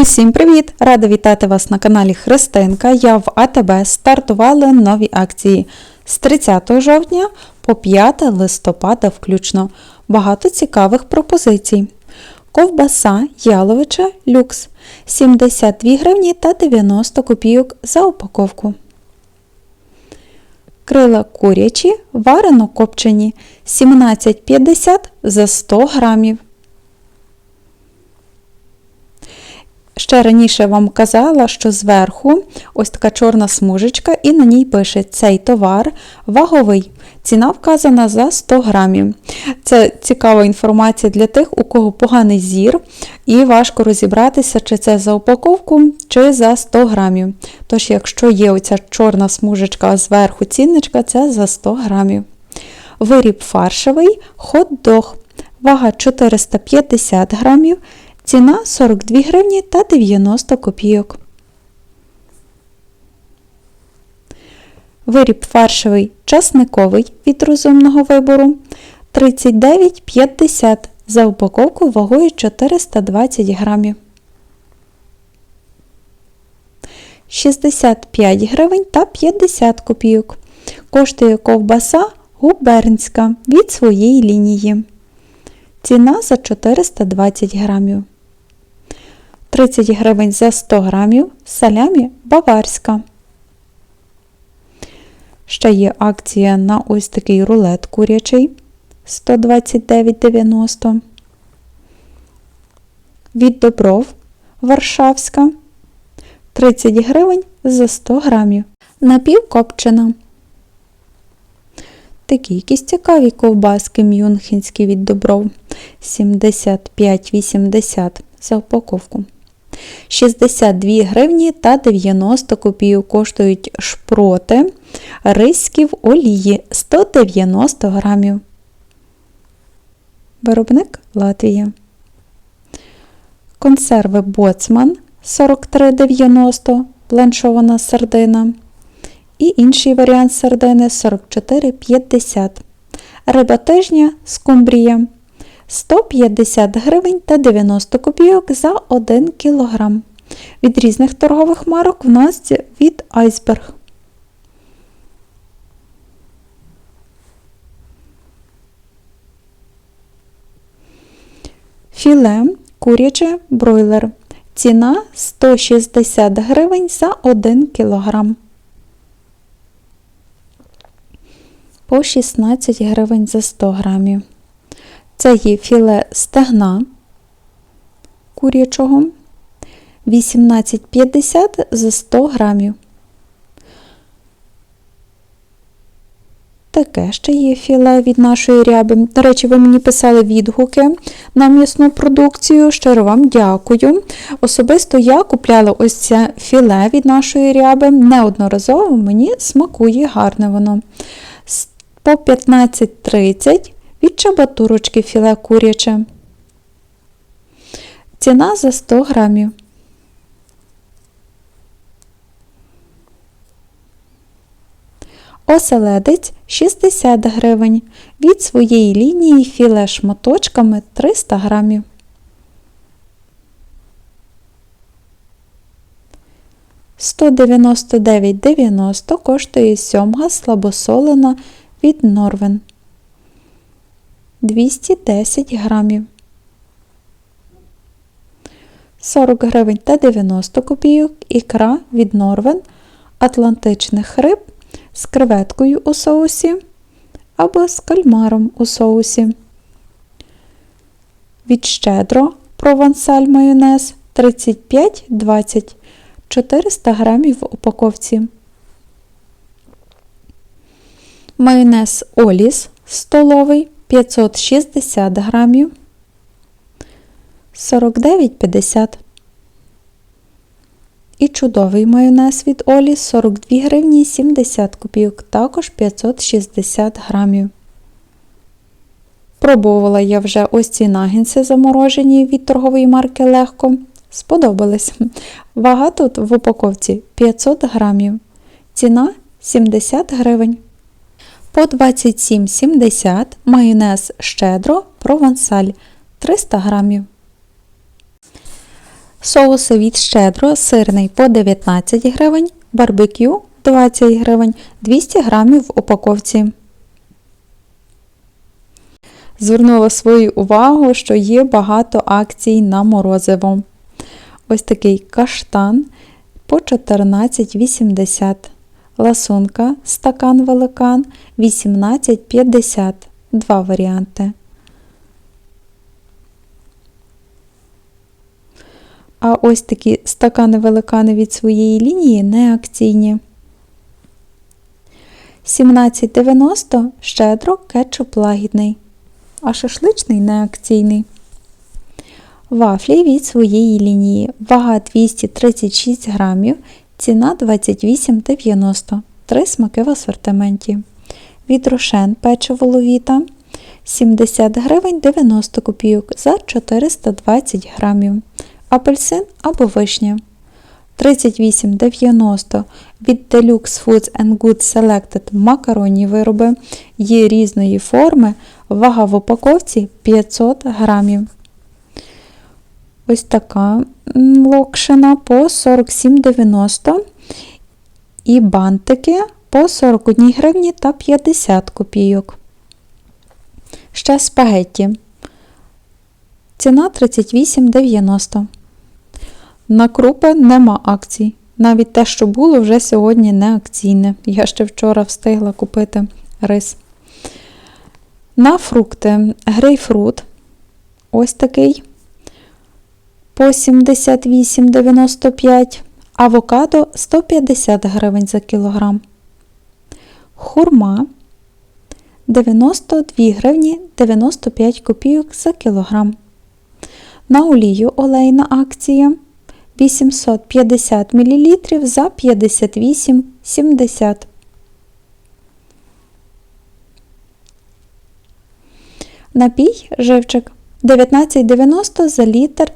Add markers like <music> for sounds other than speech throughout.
Усім привіт! Рада вітати вас на каналі Христинка. Я в АТБ стартували нові акції з 30 жовтня по 5 листопада включно. Багато цікавих пропозицій. Ковбаса Яловича Люкс 72 гривні та 90 копійок за упаковку. Крила курячі варено копчені 17,50 за 100 грамів. Ще раніше вам казала, що зверху ось така чорна смужечка, і на ній пише цей товар ваговий. Ціна вказана за 100 грамів. Це цікава інформація для тих, у кого поганий зір, і важко розібратися, чи це за упаковку, чи за 100 грамів. Тож, якщо є оця чорна смужечка, а зверху цінничка, це за 100 грамів. Виріб фаршевий хот-дог. Вага 450 грамів. Ціна 42 гривні та 90 копійок. Виріб фаршевий часниковий від розумного вибору 39,50 за упаковку вагою 420 грамів. 65 гривень та 50 копійок. Коштує ковбаса губернська від своєї лінії. Ціна за 420 грамів. 30 гривень за 100 грамів салямі баварська. Ще є акція на ось такий рулет курячий 129,90. Від добров Варшавська 30 гривень за 100 грамів. Напівкопчена. Такі якісь цікаві ковбаски мюнхенські від добров 75,80 за упаковку. 62 гривні та 90 копійок коштують шпроти риські в олії 190 грамів. Виробник Латвія. Консерви Боцман 43,90 бланшована сардина. І інший варіант сардини 44,50. Риба тижня скумбрія 150 гривень та 90 копійок за 1 кг. Від різних торгових марок в нас від айсберг. Філе куряче бройлер. Ціна 160 гривень за 1 кг. По 16 гривень за 100 грамів. Це є філе стегна курячого 18,50 за 100 грамів. Таке ще є філе від нашої ряби. До речі, ви мені писали відгуки на м'ясну продукцію. Щиро вам дякую. Особисто я купляла ось це філе від нашої ряби. Неодноразово мені смакує гарне воно. По 15,30 від чабатурочки філе куряче. Ціна за 100 грамів. Оселедець 60 гривень. Від своєї лінії філе шматочками 300 грамів. Сто дев'яносто дев'ять дев'яносто коштує сьомга слабосолена від Норвен. 210 грамів. 40 гривень та 90 копійок ікра від Норвен атлантичних риб з креветкою у соусі або з кальмаром у соусі. Від щедро провансаль майонез 35-20 400 грамів в упаковці. Майонез Оліс столовий 560 грамів 49,50. І чудовий майонез від Олі 42 гривні 70 копійок, також 560 грамів. Пробувала я вже ось ці нагінси заморожені від торгової марки Легко. Сподобались. Вага тут в упаковці 500 грамів. Ціна 70 гривень. По 27,70 майонез щедро провансаль 300 грамів. Соуси від щедро, сирний по 19 гривень, барбекю 20 гривень, 200 грамів в упаковці. Звернула свою увагу, що є багато акцій на морозиво. Ось такий каштан по 14,80. Ласунка стакан великан 18,50. Два варіанти. А ось такі стакани-великани від своєї лінії не акційні. 17,90 щедро кетчуп лагідний, а шашличний не акційний. Вафлі від своєї лінії. Вага 236 грамів, ціна 28,90. Три смаки в асортименті. Від Рошен печиво ловіта 70 гривень 90 копійок за 420 грамів. Апельсин або вишня. 38,90 від Deluxe Foods and Good Selected макаронні вироби є різної форми, вага в упаковці 500 грамів. Ось така локшина по 47,90 і бантики по 41 гривні та 50 копійок. Ще спагетті. Ціна 38,90. На крупи нема акцій. Навіть те, що було, вже сьогодні не акційне. Я ще вчора встигла купити рис. На фрукти грейпфрут. Ось такий. По 78,95. Авокадо 150 гривень за кілограм. Хурма 92 гривні 95 копійок за кілограм. На олію олейна акція 850 мл за 58,70. Напій живчик 19,90 за літр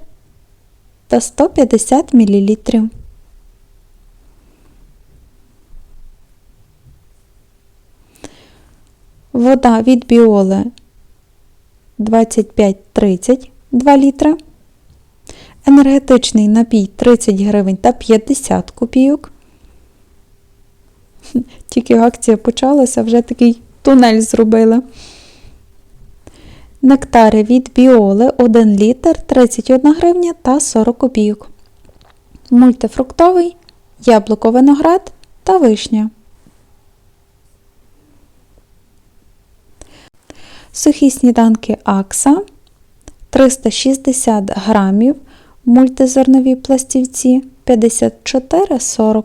та 150 мл. Вода від біоли 25-30 2 літра. Енергетичний напій 30 гривень та 50 копійок. Тільки акція почалася, вже такий тунель зробили. Нектари від біоли 1 літр 31 гривня та 40 копійок. Мультифруктовий, яблуко виноград та вишня. Сухі сніданки Акса 360 грамів, мультизернові пластівці 54,40.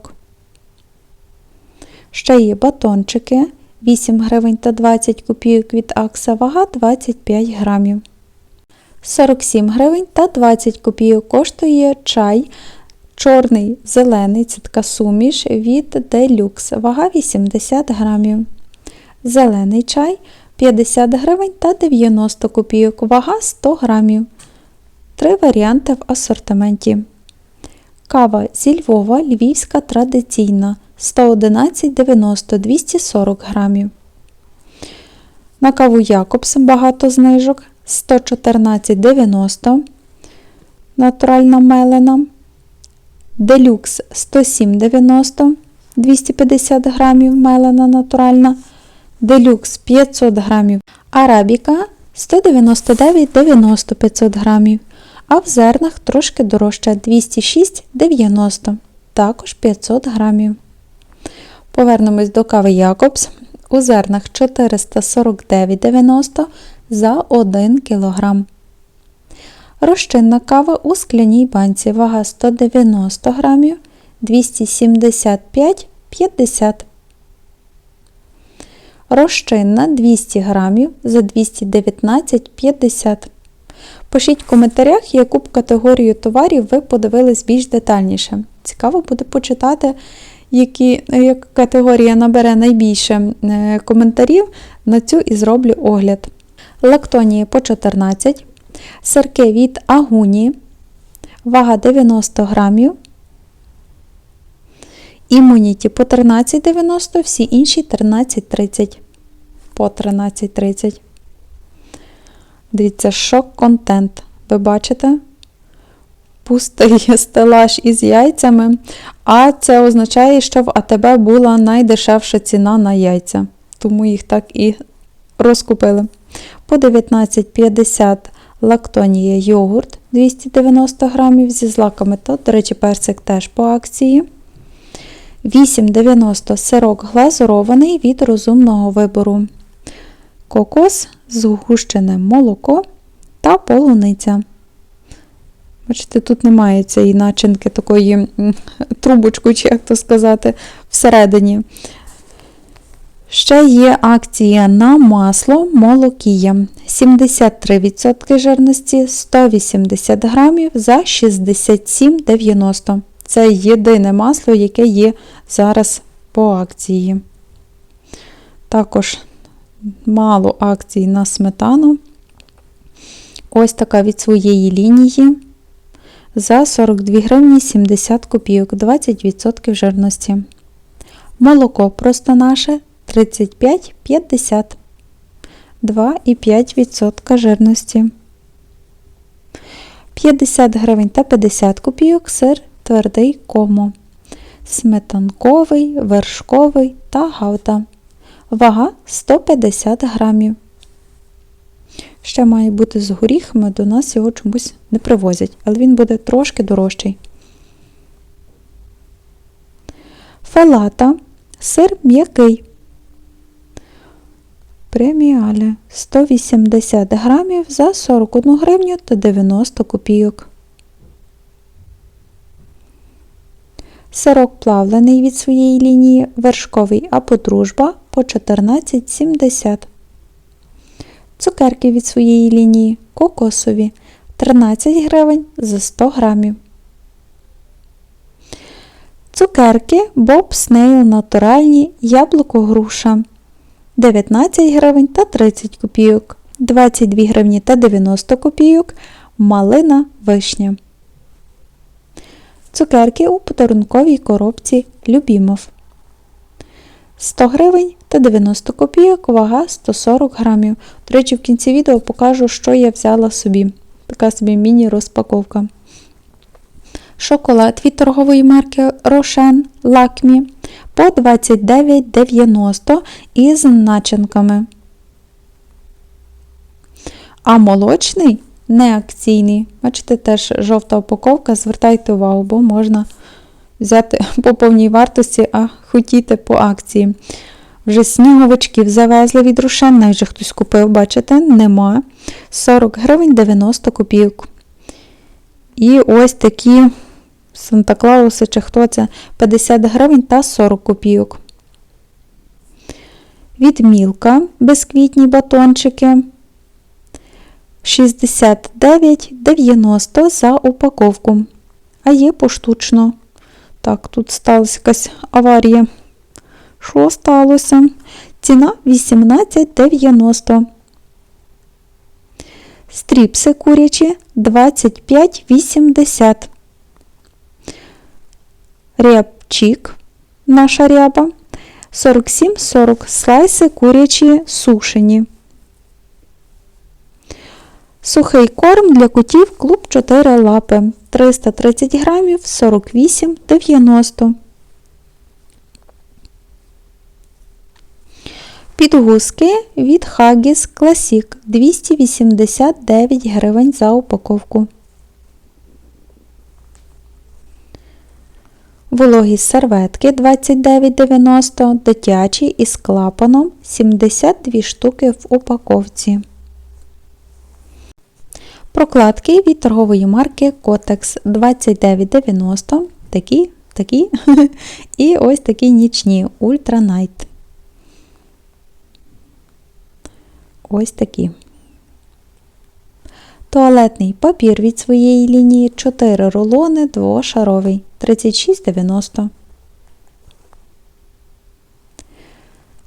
Ще є батончики 8 гривень та 20 копійок від Акса, вага 25 грамів. 47 гривень та 20 копійок коштує чай чорний зелений, це суміш від Deluxe, вага 80 грамів. Зелений чай 50 гривень та 90 копійок, вага 100 грамів. Три варіанти в асортименті. Кава зі Львова львівська традиційна 111,90 240 грамів. На каву Якобс багато знижок 114,90 натуральна мелена. Делюкс 107,90 250 грамів мелена натуральна. Делюкс 500 грамів. Арабіка 199,90 500 грамів. А в зернах трошки дорожче 206,90, також 500 грамів. Повернемось до кави Якобс. У зернах 449,90 за 1 кг. Розчинна кава у скляній банці вага 190 грамів 275,50 Розчинна 200 грамів за 219,50 Пишіть в коментарях, яку б категорію товарів ви подивились більш детальніше. Цікаво буде почитати, які, яка категорія набере найбільше е, коментарів, на цю і зроблю огляд. Лактонії по 14, сирки від агуні, вага 90 грамів. Імуніті по 13,90, всі інші 13,30 по 13,30. Дивіться, шок-контент. Ви бачите? Пустий стелаж із яйцями, а це означає, що в АТБ була найдешевша ціна на яйця. Тому їх так і розкупили. По 19,50 лактонія йогурт 290 грамів зі злаками, та, до речі, персик теж по акції. 8,90 сирок глазурований від розумного вибору. Кокос, згущене молоко та полуниця. Бачите, тут немає цієї начинки, такої трубочку, чи як то сказати, всередині. Ще є акція на масло молокія. 73% жирності 180 грамів за 67,90. Це єдине масло, яке є зараз по акції. Також мало акцій на сметану. Ось така від своєї лінії. За 42 гривні 70 копійок, 20% жирності. Молоко просто наше 35,50, 2,5% жирності. 50 гривень та 50 копійок сир твердий комо. Сметанковий, вершковий та гавта. Вага 150 грамів. Ще має бути з горіхами, до нас його чомусь не привозять, але він буде трошки дорожчий. Фалата, сир м'який. Преміалі 180 грамів за 41 гривню та 90 копійок. Сирок плавлений від своєї лінії вершковий або дружба по 14,70. Цукерки від своєї лінії кокосові 13 гривень за 100 грамів. Цукерки Bob Snail натуральні яблуко груша 19 гривень та 30 копійок, 22 гривні та 90 копійок, малина вишня. Цукерки у подарунковій коробці Любімов. 100 гривень та 90 копійок, вага 140 грамів. До речі, в кінці відео покажу, що я взяла собі. Така собі міні-розпаковка. Шоколад від торгової марки Рошен Лакмі по 29,90 із начинками. А молочний не акційний. Бачите, теж жовта упаковка. Звертайте увагу, бо можна взяти <laughs> по повній вартості, а хотіти по акції. Вже сніговичків завезли від рушен, навіть хтось купив, бачите, нема. 40 гривень 90 копійок. І ось такі Санта-Клауси, чи хто це 50 гривень та 40 копійок. Від мілка безквітні батончики 69,90 за упаковку. А є поштучно. Так, тут сталася якась аварія. Що сталося? Ціна 18,90. Стріпси курячі 25,80. Рябчик, наша ряба 47,40 слайси курячі сушені. Сухий корм для котів клуб 4 лапи 330 грамів 48,90 Підгузки від Haggis Classic 289 гривень за упаковку. Вологі серветки 29,90, дитячі із клапаном 72 штуки в упаковці. Прокладки від торгової марки Kotex 29,90. Такі, такі. <laughs> І ось такі нічні Ultra Night. Ось такі. Туалетний папір від своєї лінії 4 рулони двошаровий 36,90.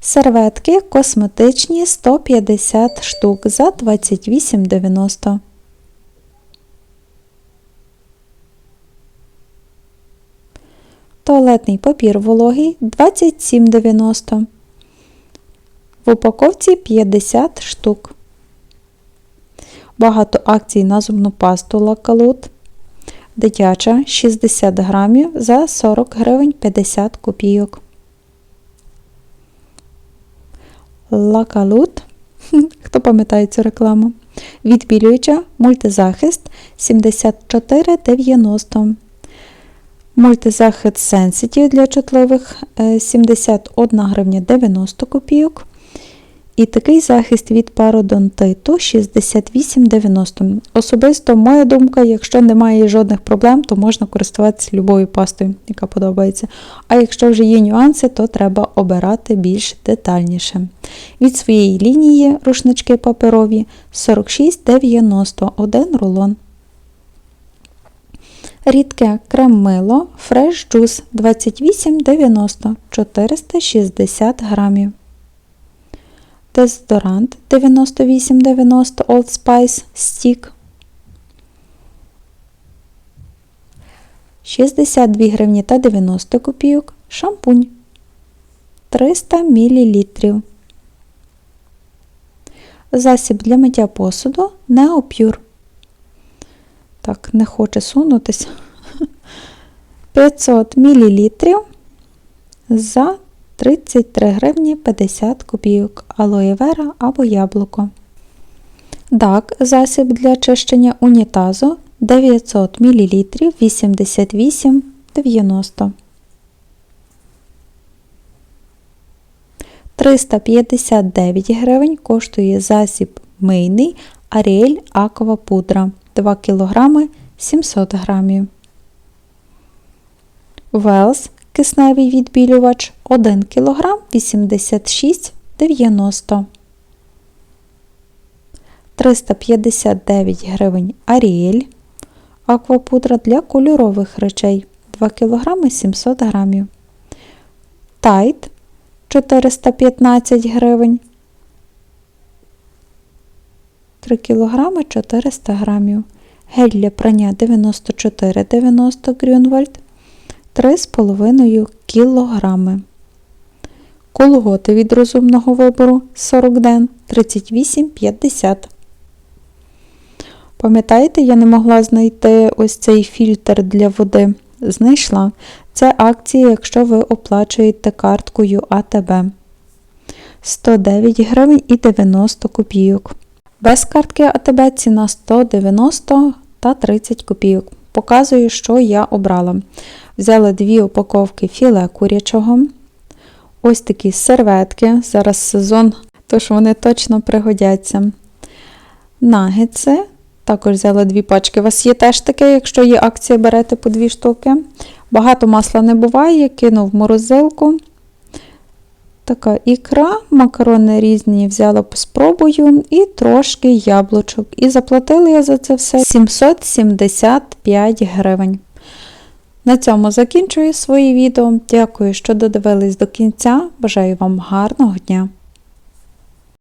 Серветки косметичні 150 штук за 28,90. Туалетний папір вологий 27,90 в упаковці 50 штук. Багато акцій на зубну пасту лакалут. дитяча 60 грамів за 40 гривень 50 копійок. Лакалут. Хто пам'ятає цю рекламу? Відбілююча мультизахист 74,90. Мультизахист Sensitive для чутливих е, 71 гривня 90 копійок. І такий захист від пародонтиту 68,90. Особисто моя думка, якщо немає жодних проблем, то можна користуватися любою пастою, яка подобається. А якщо вже є нюанси, то треба обирати більш детальніше. Від своєї лінії рушнички паперові 46,90 один рулон. Рідке крем-мило Fresh Juice 28,90 460 грамів. Дезодорант 98,90 Old Spice Stick 62 гривні та 90 копійок. Шампунь 300 мл. Засіб для миття посуду Neopure. Так, не хоче сунутися. 500 мл за 33 гривні 50 копійок, алоє вера або яблуко. ДАК засіб для чищення унітазу 900 мл 88,90. 359 гривень коштує засіб мийний Ariel Аква Пудра 2 кг 700 грамів. Велс кисневий відбілювач 1 кг 86,90 359 гривень Аріель аквапудра для кольорових речей 2 кг 700 грамів. Тайт 415 гривень 3 кг 400 грамів. Гель для прання 94,90 Грюнвальд 3,5 кг. Колготи від розумного вибору 40 ден 38,50. Пам'ятаєте, я не могла знайти ось цей фільтр для води. Знайшла. Це акція, якщо ви оплачуєте карткою АТБ. 109 гривень і 90 копійок. Без картки АТБ ціна 190 та 30 копійок. Показую, що я обрала. Взяла дві упаковки філе курячого. Ось такі серветки. Зараз сезон, тож вони точно пригодяться. Нагетси. Також взяла дві пачки. У вас є теж таке, якщо є акція, берете по дві штуки. Багато масла не буває, кинув в морозилку. Така ікра, макарони різні взяла спробую і трошки яблучок. І заплатила я за це все 775 гривень. На цьому закінчую своє відео. Дякую, що додивились до кінця. Бажаю вам гарного дня!